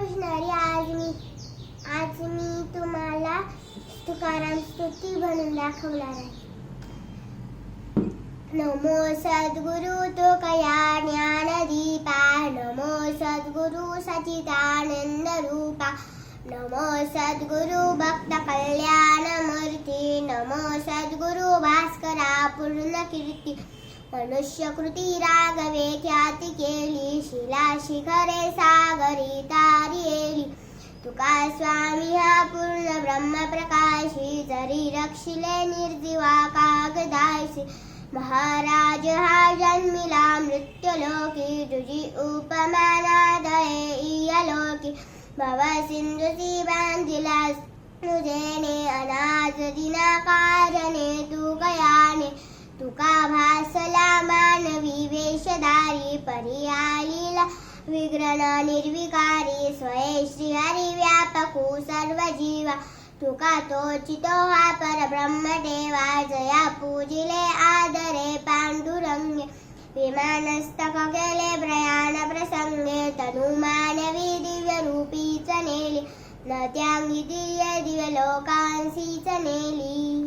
कृष्णारी आज मी आज मी तुम्हाला तुकाराम स्तुती म्हणून दाखवणार आहे. नमो सद्गुरु तो कया ज्ञानदीपा. नमो सद्गुरु सचिदानंद रूपा. नमो सद्गुरु भक्त कल्याण मूर्ती. नमो सद्गुरु भास्करा पूर्ण कीर्ती. मनुष्य कृती रागवे ख्याती केली. शिला शिखरे सागरिता तुका स्वामी हा पूर्ण ब्रह्मप्रकाशी जरी रक्षिले निर्जीवा कागदाशी महाराज हा जन्मिला मृत्युलोकी तुझी उपमानादये इयलोकी। भव सिंधुसी बांधिला तुझेने अनाज दिना कारणे तू कयाने तुका भासला मानवी वेशधारी पर्यालीला विग्रह निर्विकारी स्वये श्रीहरी व्यापकू सर्व जीवा तुका तोचितो हा परब्रह्म देवा जया पूजिले आदरे पांडुरंगे। विमानस्तक केले प्रयाण प्रसंगे। तनु मानवी दिव्य रूपी नेली न त्यांगी दिव्य दिव्य लोकांसी नेली